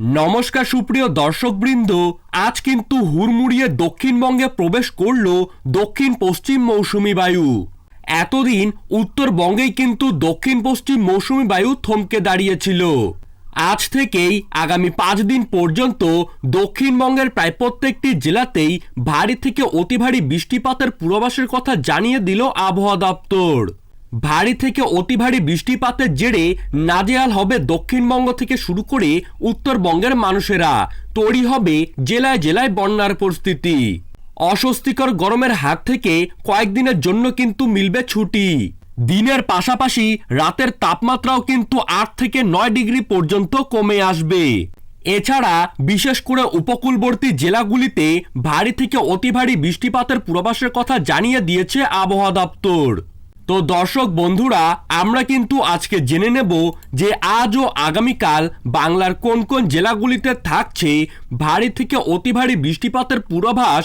নমস্কার সুপ্রিয় দর্শকবৃন্দ, আজ কিন্তু হুড়মুড়িয়ে দক্ষিণবঙ্গে প্রবেশ করল দক্ষিণ পশ্চিম মৌসুমি বায়ু। এতদিন উত্তরবঙ্গেই কিন্তু দক্ষিণ পশ্চিম মৌসুমি বায়ু থমকে দাঁড়িয়েছিল। আজ থেকেই আগামী পাঁচ দিন পর্যন্ত দক্ষিণবঙ্গের প্রায় প্রত্যেকটি জেলাতেই ভারী থেকে অতি ভারী বৃষ্টিপাতের পূর্বাভাসের কথা জানিয়ে দিল আবহাওয়া দপ্তর। ভারী থেকে অতি ভারী বৃষ্টিপাতের জেরে নাজেহাল হবে দক্ষিণবঙ্গ থেকে শুরু করে উত্তরবঙ্গের মানুষেরা। তৈরি হবে জেলায় জেলায় বন্যার পরিস্থিতি। অস্বস্তিকর গরমের হাত থেকে কয়েকদিনের জন্য কিন্তু মিলবে ছুটি। দিনের পাশাপাশি রাতের তাপমাত্রাও কিন্তু আট থেকে নয় ডিগ্রি পর্যন্ত কমে আসবে। এছাড়া বিশেষ করে উপকূলবর্তী জেলাগুলিতে ভারী থেকে অতি ভারী বৃষ্টিপাতের পূর্বাভাসের কথা জানিয়ে দিয়েছে আবহাওয়া দপ্তর। তো দর্শক বন্ধুরা, আমরা কিন্তু আজকে জেনে নেব যে আজ ও আগামীকাল বাংলার কোন কোন জেলাগুলিতে থাকছে ভারী থেকে অতি ভারী বৃষ্টিপাতের পূর্বাভাস,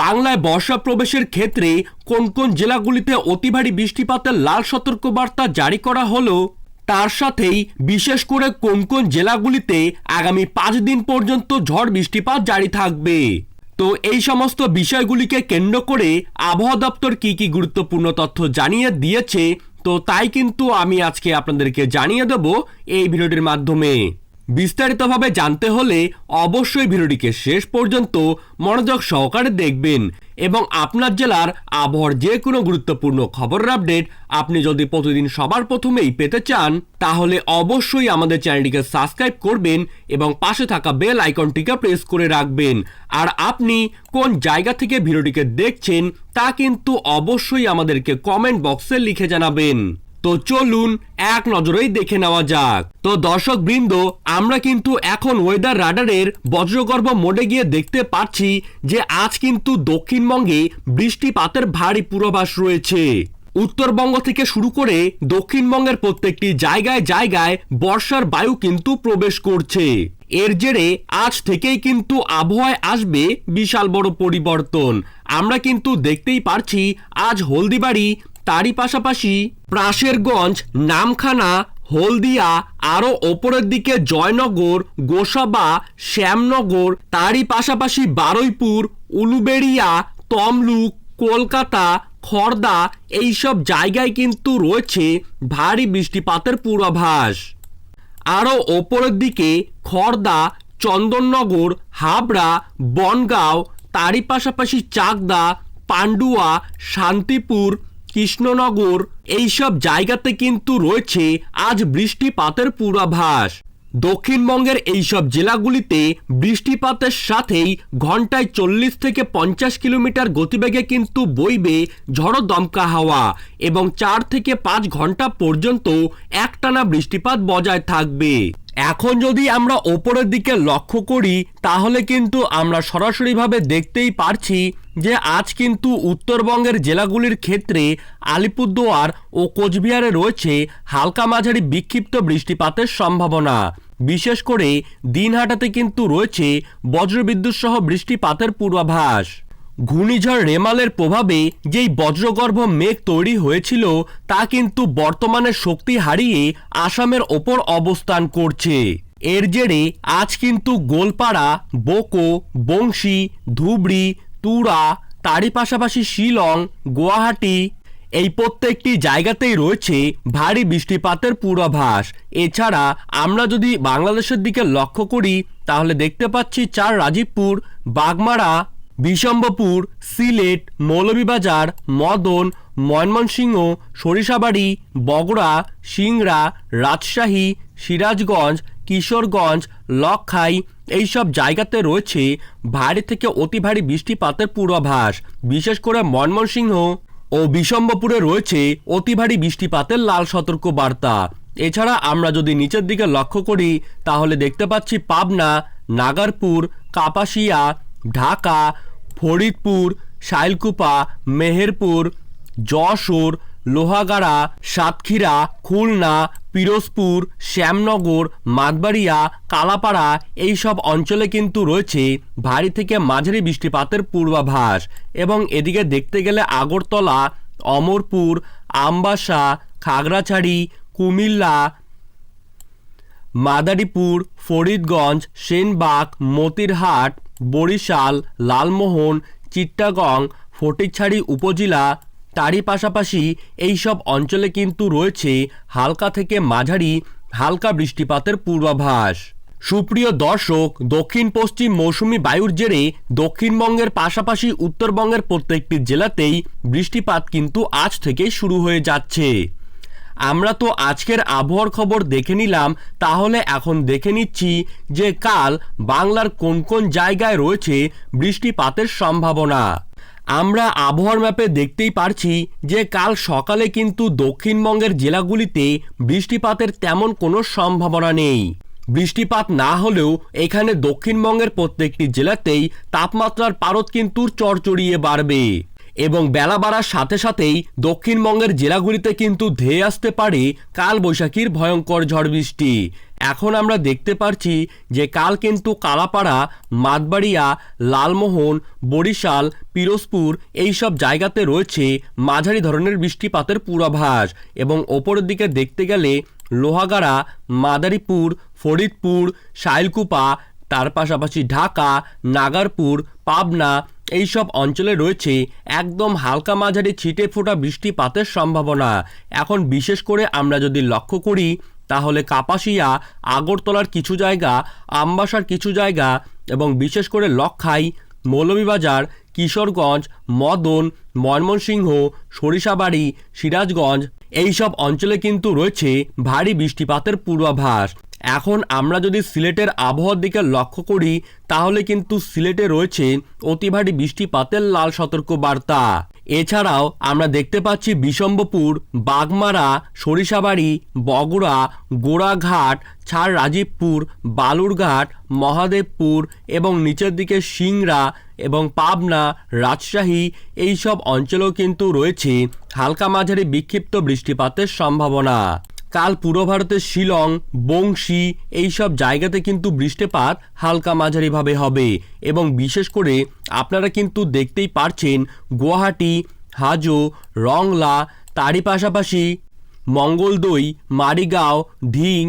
বাংলায় বর্ষা প্রবেশের ক্ষেত্রে কোন কোন জেলাগুলিতে অতি ভারী বৃষ্টিপাতের লাল সতর্কবার্তা জারি করা হলো, তার সাথেই বিশেষ করে কোন কোন জেলাগুলিতে আগামী পাঁচ দিন পর্যন্ত ঝড় বৃষ্টিপাত জারি থাকবে। তো এই সমস্ত বিষয়গুলিকে কেন্দ্র করে আবহাওয়া দপ্তর কি কি গুরুত্বপূর্ণ তথ্য জানিয়ে দিয়েছে, তো তাই কিন্তু আমি আজকে আপনাদেরকে জানিয়ে দেব এই ভিডিওটির মাধ্যমে। বিস্তারিতভাবে জানতে হলে অবশ্যই ভিডিওটিকে শেষ পর্যন্ত মনোযোগ সহকারে দেখবেন এবং আপনার জেলার আবহাওয়ার যে কোনো গুরুত্বপূর্ণ খবরের আপডেট আপনি যদি প্রতিদিন সবার প্রথমেই পেতে চান, তাহলে অবশ্যই আমাদের চ্যানেলটিকে সাবস্ক্রাইব করবেন এবং পাশে থাকা বেল আইকনটিকে প্রেস করে রাখবেন। আর আপনি কোন জায়গা থেকে ভিডিওটিকে দেখছেন, তা কিন্তু অবশ্যই আমাদেরকে কমেন্ট বক্সে লিখে জানাবেন। তো চলুন এক নজরেই দেখে নেওয়া যাক। তো দর্শক বৃন্দ আমরা কিন্তু এখন ওয়েদার রাডারের বজ্রগর্ভ মোডে গিয়ে দেখতে পাচ্ছি যে আজ কিন্তু দক্ষিণবঙ্গে বৃষ্টিপাতের ভারী পূর্বাভাস রয়েছে। উত্তরবঙ্গ থেকে শুরু করে দক্ষিণবঙ্গের প্রত্যেকটি জায়গায় জায়গায় বর্ষার বায়ু কিন্তু প্রবেশ করছে। এর জেরে আজ থেকেই কিন্তু আবহাওয়ায় আসবে বিশাল বড় পরিবর্তন। আমরা কিন্তু দেখতেই পারছি আজ হলদিবাড়ি তারই পাশাপাশি প্রাসেরগঞ্জ নামখানা, হলদিয়া, আরও ওপরের দিকে জয়নগর, গোসাবা, শ্যামনগর, তারই পাশাপাশি বারুইপুর, উলুবেড়িয়া, তমলুক, কলকাতা খড়দা এইসব জায়গায় কিন্তু রয়েছে ভারী বৃষ্টিপাতের পূর্বাভাস। আরও ওপরের দিকে খর্দা, চন্দননগর, হাবড়া, বনগাঁও, তারই পাশাপাশি চাকদা, পান্ডুয়া, শান্তিপুর কৃষ্ণনগর, এইসব জায়গাতে কিন্তু রয়েছে আজ বৃষ্টিপাতের পূর্বাভাস। দক্ষিণবঙ্গের এইসব জেলাগুলিতে বৃষ্টিপাতের সাথেই ঘন্টায় চল্লিশ থেকে পঞ্চাশ কিলোমিটার গতিবেগে কিন্তু বইবে ঝড়ো দমকা হাওয়া এবং চার থেকে পাঁচ ঘণ্টা পর্যন্ত একটানা বৃষ্টিপাত বজায় থাকবে। এখন যদি আমরা ওপরের দিকে লক্ষ্য করি, তাহলে কিন্তু আমরা সরাসরিভাবে দেখতেই পারছি যে আজ কিন্তু উত্তরবঙ্গের জেলাগুলির ক্ষেত্রে আলিপুরদুয়ার ও কোচবিহারে রয়েছে হালকা মাঝারি বিক্ষিপ্ত বৃষ্টিপাতের সম্ভাবনা। বিশেষ করে দিনহাটাতে কিন্তু রয়েছে বজ্রবিদ্যুৎ সহ বৃষ্টিপাতের পূর্বাভাস। ঘূর্ণিঝড় রেমালের প্রভাবে যেই বজ্রগর্ভ মেঘ তৈরি হয়েছিল, তা কিন্তু বর্তমানে শক্তি হারিয়ে আসামের ওপর অবস্থান করছে। এর জেরে আজ কিন্তু গোলপাড়া, বোকো, বংশী, ধুবড়ি তুরা, তারই পাশাপাশি শিলং, গুয়াহাটি এই প্রত্যেকটি জায়গাতেই রয়েছে ভারী বৃষ্টিপাতের পূর্বাভাস। এছাড়া আমরা যদি বাংলাদেশের দিকে লক্ষ্য করি, তাহলে দেখতে পাচ্ছি চার রাজীবপুর, বাগমারা বিশম্বপুর সিলেট, মৌলভীবাজার, মদন, ময়মনসিংহ, সরিষাবাড়ি, বগুড়া, সিংড়া, রাজশাহী, সিরাজগঞ্জ কিশোরগঞ্জ লক্ষাই এইসব জায়গাতে রয়েছে ভারী থেকে অতি ভারী বৃষ্টিপাতের পূর্বাভাস। বিশেষ করে ময়মনসিংহ ও বিশম্বপুরে রয়েছে অতি ভারী বৃষ্টিপাতের লাল সতর্ক বার্তা এছাড়া আমরা যদি নিচের দিকে লক্ষ্য করি, তাহলে দেখতে পাচ্ছি পাবনা, নাগারপুর, কাপাসিয়া, ঢাকা, ফরিদপুর, শাইলকুপা, মেহেরপুর, যশোর, লোহাগাড়া, সাতক্ষীরা, খুলনা পিরোজপুর, শ্যামনগর, মাতবাড়িয়া, কালাপাড়া এইসব অঞ্চলে কিন্তু রয়েছে ভারী থেকে মাঝারি বৃষ্টিপাতের পূর্বাভাস এবং এদিকে দেখতে গেলে আগরতলা, অমরপুর, আমবাসা, খাগড়াছড়ি, কুমিল্লা, মাদারীপুর, ফরিদগঞ্জ, সেনবাগ, মতিরহাট, বরিশাল, লালমোহন চিট্টাগং ফটিকছড়ি উপজেলা তারই পাশাপাশি এই সব অঞ্চলে কিন্তু রয়েছে হালকা থেকে মাঝারি, হালকা বৃষ্টিপাতের পূর্বাভাস। সুপ্রিয় দর্শক, দক্ষিণ পশ্চিম মৌসুমি বায়ুর জেরে দক্ষিণবঙ্গের পাশাপাশি উত্তরবঙ্গের প্রত্যেকটি জেলাতেই বৃষ্টিপাত কিন্তু আজ থেকেই শুরু হয়ে যাচ্ছে। আমরা তো আজকের আবহাওয়ার খবর দেখে নিলাম, তাহলে এখন দেখে নিচ্ছি যে কাল বাংলার কোন কোন জায়গায় রয়েছে বৃষ্টিপাতের সম্ভাবনা। আমরা আবহাওয়ার ম্যাপে দেখতেই পারছি যে কাল সকালে কিন্তু দক্ষিণবঙ্গের জেলাগুলিতে বৃষ্টিপাতের তেমন কোনো সম্ভাবনা নেই। বৃষ্টিপাত না হলেও এখানে দক্ষিণবঙ্গের প্রত্যেকটি জেলাতেই তাপমাত্রার পারদ কিন্তু চড়চড়িয়ে বাড়বে এবং বেলা বাড়ার সাথে সাথেই দক্ষিণবঙ্গের জেলাগুলিতে কিন্তু ধেয়ে আসতে পারে কাল বৈশাখীর ভয়ঙ্কর ঝড় বৃষ্টি। এখন আমরা দেখতে পারছি যে কাল কিন্তু কালাপাড়া, মাতবাড়িয়া, লালমোহন, বরিশাল, পিরোজপুর এই সব জায়গাতে রয়েছে মাঝারি ধরনের বৃষ্টিপাতের পূর্বাভাস এবং ওপরের দিকে দেখতে গেলে লোহাগাড়া, মাদারীপুর, ফরিদপুর, শাইলকুপা, তার পাশাপাশি ঢাকা, নাগারপুর, পাবনা এই সব অঞ্চলে রয়েছে একদম হালকা মাঝারি ছিটে ফোটা বৃষ্টিপাতের সম্ভাবনা। এখন বিশেষ করে আমরা যদি লক্ষ্য করি তাহলে কাপাসিয়া, আগরতলার কিছু জায়গা, আমবাসার কিছু জায়গা এবং বিশেষ করে লক্ষাই মৌলভীবাজার, কিশোরগঞ্জ, মদন, ময়মনসিংহ, সরিষাবাড়ি, সিরাজগঞ্জ এই সব অঞ্চলে কিন্তু রয়েছে ভারী বৃষ্টিপাতের পূর্বাভাস। এখন আমরা যদি সিলেটের আবহাওয়ার দিকে লক্ষ্য করি, তাহলে কিন্তু সিলেটে রয়েছে অতি ভারী বৃষ্টিপাতের লাল সতর্ক বার্তা এছাড়াও আমরা দেখতে পাচ্ছি বিশম্বপুর বাগমারা, সরিষাবাড়ি, বগুড়া, গোড়াঘাট ছাড় রাজীবপুর বালুরঘাট, মহাদেবপুর এবং নিচের দিকে সিংরা এবং পাবনা, রাজশাহী এই সব অঞ্চলেও কিন্তু রয়েছে হালকা মাঝারি বিক্ষিপ্ত বৃষ্টিপাতের সম্ভাবনা। কাল পূর্ব ভারতের শিলং, বংশী এই সব জায়গাতে কিন্তু বৃষ্টিপাত হালকা মাঝারিভাবে হবে এবং বিশেষ করে আপনারা কিন্তু দেখতেই পারছেন গুয়াহাটি, হাজো, রংলা, তারই পাশাপাশি মঙ্গলদৈ মারিগাঁও, ঢিং,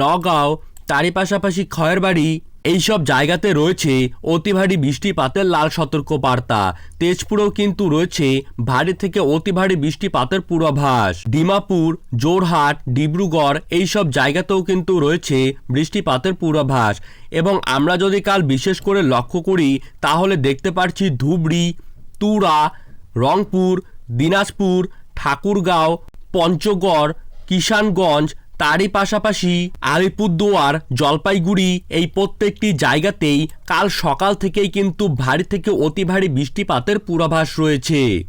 নগাঁও, তারই পাশাপাশি খয়েরবাড়ি এইসব জায়গাতে রয়েছে অতি ভারী বৃষ্টিপাতের লাল সতর্ক বার্তা তেজপুরেও কিন্তু রয়েছে ভারী থেকে অতি ভারী বৃষ্টিপাতের পূর্বাভাস। ডিমাপুর জোরহাট ডিব্রুগড় এইসব জায়গাতেও কিন্তু রয়েছে বৃষ্টিপাতের পূর্বাভাস। এবং আমরা যদি কাল বিশেষ করে লক্ষ্য করি, তাহলে দেখতে পাচ্ছি ধুবড়ি, তুরা, রংপুর, দিনাজপুর, ঠাকুরগাঁও, পঞ্চগড়, কিষানগঞ্জ তারই পাশাপাশি আলিপুরদুয়ার, জলপাইগুড়ি এই প্রত্যেকটি জায়গাতেই কাল সকাল থেকেই কিন্তু ভারী থেকে অতি ভারী বৃষ্টিপাতের পূর্বাভাস রয়েছে।